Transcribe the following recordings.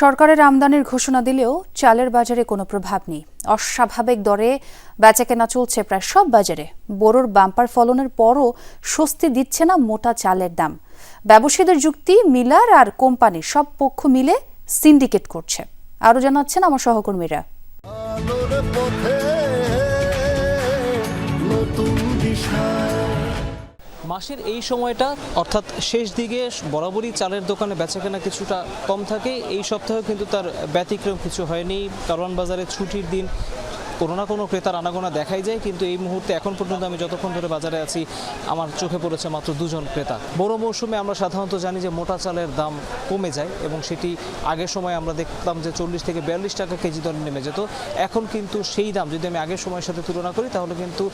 সরকারের আমদানির ঘোষণা দিলেও চালের বাজারে কোনো প্রভাব নেই। অস্বাভাবিক দরে বেচাকেনা চলছে প্রায় সব বাজারে। বোরোর বাম্পার ফলনের পরও স্বস্তি দিচ্ছে না মোটা চালের দাম। ব্যবসায়ীদের যুক্তি, মিলার আর কোম্পানি সব পক্ষ মিলে সিন্ডিকেট করছে। আরও জানাচ্ছেন আমার সহকর্মীরা। নতুন দিশা। মাসের এই সময়টা, অর্থাৎ শেষ দিকে বরাবরই চালের দোকানে বেচাকেনা কিছুটা কম থাকে, এই সপ্তাহে কিন্তু তার ব্যতিক্রম কিছু হয়নি। কারওয়ান বাজারে ছুটির দিন কোনো না কোনো ক্রেতার আনাগোনা দেখাই যায়, কিন্তু এই মুহূর্তে এখন পর্যন্ত আমি যতক্ষণ ধরে বাজারে আছি, আমার চোখে পড়েছে মাত্র দুজন ক্রেতা। বড় মৌসুমে আমরা সাধারণত জানি যে মোটা চালের দাম কমে যায় এবং সেটি আগের সময় আমরা দেখতাম যে চল্লিশ থেকে বিয়াল্লিশ টাকা কেজি দরে নেমে যেত। এখন কিন্তু সেই দাম, যদি আমি আগের সময়ের সাথে তুলনা করি, তাহলে কিন্তু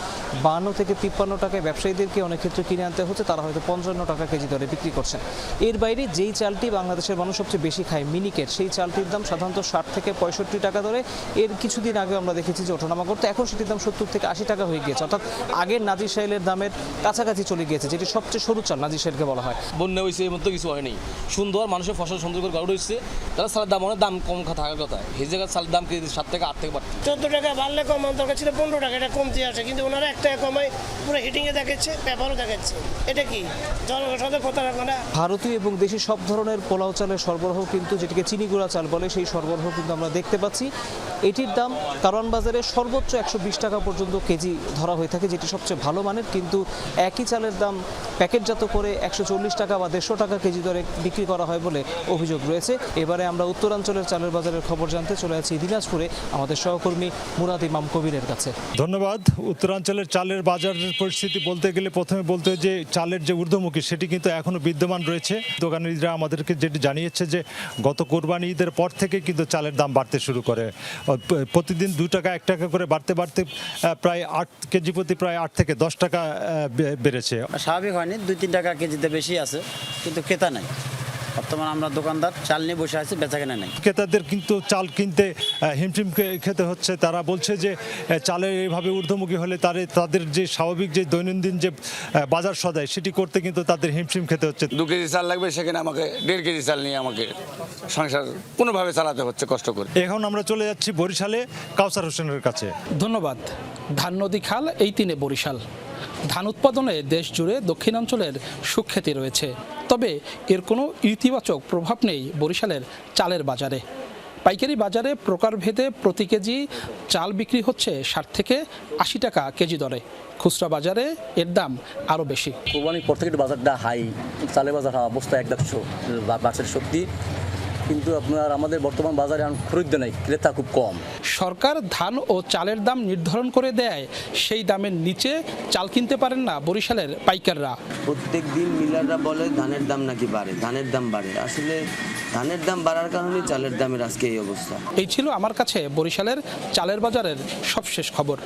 বান্ন থেকে তিপ্পান্ন টাকায় ব্যবসায়ীদেরকে অনেক ক্ষেত্রে কিনে আনতে হচ্ছে, তারা হয়তো পঞ্চান্ন টাকা কেজি দরে বিক্রি করছেন। এর বাইরে যেই চালটি বাংলাদেশের মানুষ সবচেয়ে বেশি খায়, মিনিকেট, সেই চালটির দাম সাধারণত ষাট থেকে পঁয়ষট্টি টাকা দরে। এর কিছুদিন আগে আমরা দেখেছি যে ওঠানামা করতে এখন সেটির দাম সত্তর থেকে আশি টাকা হয়ে গিয়েছে। অর্থাৎ আগের নাজির সাইলের দামের কাছাকাছি চলে গিয়েছে যেটি সবচেয়ে সরু চাল নাজির সাইলকে বলা হয়। বন্যা হয়েছে এর মধ্যে কিছু হয়নি সুন্দর মানুষের ফসল সুন্দর করে গড়ে হয়েছে। তারা সালের দাম অনেক দাম কম থাকার কথা। এই জায়গায় সালের দাম কেজি সাত থেকে আট থেকে বাড়ছে। চোদ্দ টাকা বাড়লে কমানো দরকার ছিল পনেরো টাকা। এটা কমতে আসে কিন্তু ওনারা এক টাকা কমায় পুরো হিটিংয়ে দেখাচ্ছে পেপারও দেখাচ্ছে। এটা কি? সাথে প্রতারণা ভারতীয় এবং দেশি সব ধরনের পোলাও চালের সরবরাহ কিন্তু যেটিকে চিনি গুঁড়া চাল বলে সেই সরবরাহ কিন্তু আমরা দেখতে পাচ্ছি। এটির দাম কারওয়ান বাজারে সর্বোচ্চ একশো বিশ টাকা পর্যন্ত কেজি ধরা হয়ে থাকে, যেটি সবচেয়ে ভালো মানের। কিন্তু একই চালের দাম প্যাকেটজাত করে একশো চল্লিশ টাকা বা দেড়শো টাকা কেজি দরে বিক্রি করা হয় বলে অভিযোগ রয়েছে। এবারে আমরা উত্তরাঞ্চলের চালের বাজারের খবর জানতে চলে আছি দিনাজপুরে। আমাদের সহকর্মী মুরাদ ইমাম কবিরের কাছে। ধন্যবাদ। উত্তরাঞ্চলের চালের বাজারের পরিস্থিতি বলতে গেলে প্রথমে বলতে যে, চালের যে ঊর্ধ্বমুখী, সেটি কিন্তু এখনও বিদ্যমান রয়েছে। দোকানিরা আমাদেরকে যেটি জানিয়েছে যে, গত কোরবানি ঈদের পর থেকে কিন্তু চালের দাম বাড়তে শুরু করে। প্রতিদিন দু টাকা, এক টাকা করে বাড়তে বাড়তে প্রায় আট কেজি প্রতি প্রায় আট থেকে দশ টাকা বেড়েছে। স্বাভাবিক হয়নি, দুই, তিন টাকা কেজিতে বেশি আছে, কিন্তু ক্রেতা নাই। বর্তমানে আমরা দোকানদার চাল নিয়ে বসে আছি বেচা কেনা নাই। ক্রেতাদের কিন্তু চাল কিনতে হিমশিম খেতে হচ্ছে। তারা বলছে যে চালের এইভাবে ঊর্ধ্বমুখী হলে তারে তাদের যে স্বাভাবিক যে দৈনন্দিন যে বাজার সদায় সেটি করতে কিন্তু তাদের হিমশিম খেতে হচ্ছে। দু কেজি চাল লাগবে সেখানে আমাকে দেড় কেজি চাল নিয়ে আমাকে সংসার কোনোভাবে চালাতে হচ্ছে কষ্ট করে। এখন আমরা চলে যাচ্ছি বরিশালে কাউসার হোসেনের কাছে। ধন্যবাদ। ধান নদী খাল এই তিনে বরিশাল। ধান উৎপাদনে দেশ জুড়ে দক্ষিণাঞ্চলের সুখ্যাতি রয়েছে। তবে এর কোনো ইতিবাচক প্রভাব নেই বরিশালের চালের বাজারে। পাইকারি বাজারে প্রকারভেদে প্রতি কেজি চাল বিক্রি হচ্ছে ষাট থেকে আশি টাকা কেজি দরে। খুচরা বাজারে এর দাম আরও বেশি। কোরবানির পর থেকে বাজারটা হাই, চালের বাজার অবস্থা একদম বাসের শক্তি কিন্তু আপনার আমাদের বর্তমান বাজারে এখন খরিদ্দ নেই ক্রেতা খুব কম। সরকার ধান ও চালের দাম নির্ধারণ করে দেয় সেই দামের নিচে চাল কিনতে পারেন না বরিশালের পাইকাররা। প্রত্যেক দিন মিলাররা বলে ধানের দাম নাকি বাড়ে ধানের দাম বাড়ে। আসলে ধানের দাম বাড়ার কারণে চালের দামের আজকে এই অবস্থা। এই ছিল আমার কাছে বরিশালের চালের বাজারের সবশেষ খবর।